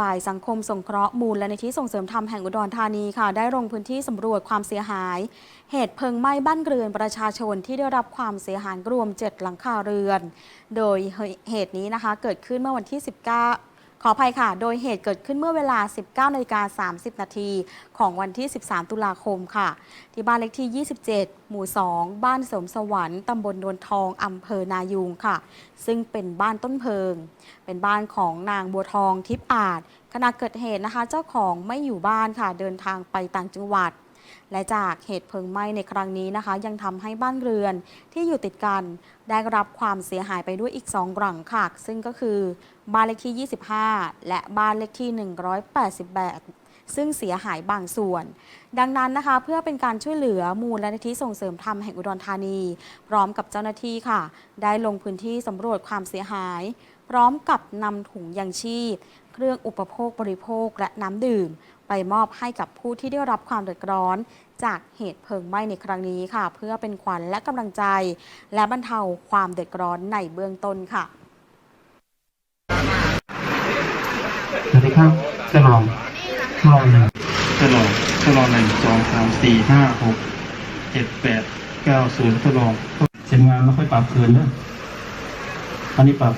ฝ่ายสังคมสงเคราะห์มูลและในที่ส่งเสริมธรรมแห่งอุดรธานีค่ะ ได้ลงพื้นที่สำรวจความเสียหาย เหตุเพลิงไหม้บ้านเรือนประชาชนที่ได้รับความเสียหายรวม 7 หลังคาเรือน โดยเหตุนี้นะคะเกิดขึ้นเมื่อวันที่ 19 ขออภัยค่ะ โดยเหตุเกิดขึ้นเมื่อเวลา 19นาฬิกา30 นาทีของวันที่ 13 ตุลาคมค่ะ ที่บ้านเลขที่ 27 หมู่ 2 บ้านเสริมสวรรค์ตำบลนวลทองอำเภอนายูงค่ะ ซึ่งเป็นบ้านต้นเพลิง เป็นบ้านของนางบัวทองทิพย์อาจขณะเกิดเหตุนะคะ เจ้าของไม่อยู่บ้านค่ะ เดินทางไปต่างจังหวัด และจากเหตุเพลิงไหม้ในครั้งนี้นะคะ ยังทำให้บ้านเรือนที่อยู่ติดกัน ได้รับความเสียหายไปด้วยอีก2หลังค่ะ ซึ่งก็คือบ้านเลขที่ 25 และบ้านเลขที่ 188ซึ่งเสียหายบางส่วน ดังนั้นนะคะ เพื่อเป็นการช่วยเหลือมูลและนิธิส่งเสริมธรรมแห่งอุดรธานี พร้อมกับเจ้าหน้าที่ค่ะ ได้ลงพื้นที่สำรวจความเสียหาย พร้อมกับนำถุงยางชีพ เครื่องอุปโภคบริโภคและน้ำดื่ม ไปมอบให้กับผู้ที่ได้รับความเดือดร้อน จากเหตุเพลิงไหม้ในครั้งนี้ค่ะ เพื่อเป็นขวัญและกำลังใจ และบรรเทาความเดือดร้อนในเบื้องต้นค่ะสวัสดีครับฉลองฉลองหนึ่งฉลองฉลองหนึ่งสองสามสี่ห้าหกเจ็ดแปดเก้าศูนย์ฉลองเสร็จงานแล้วค่อยปรับคืนนะอันนี้ปรับ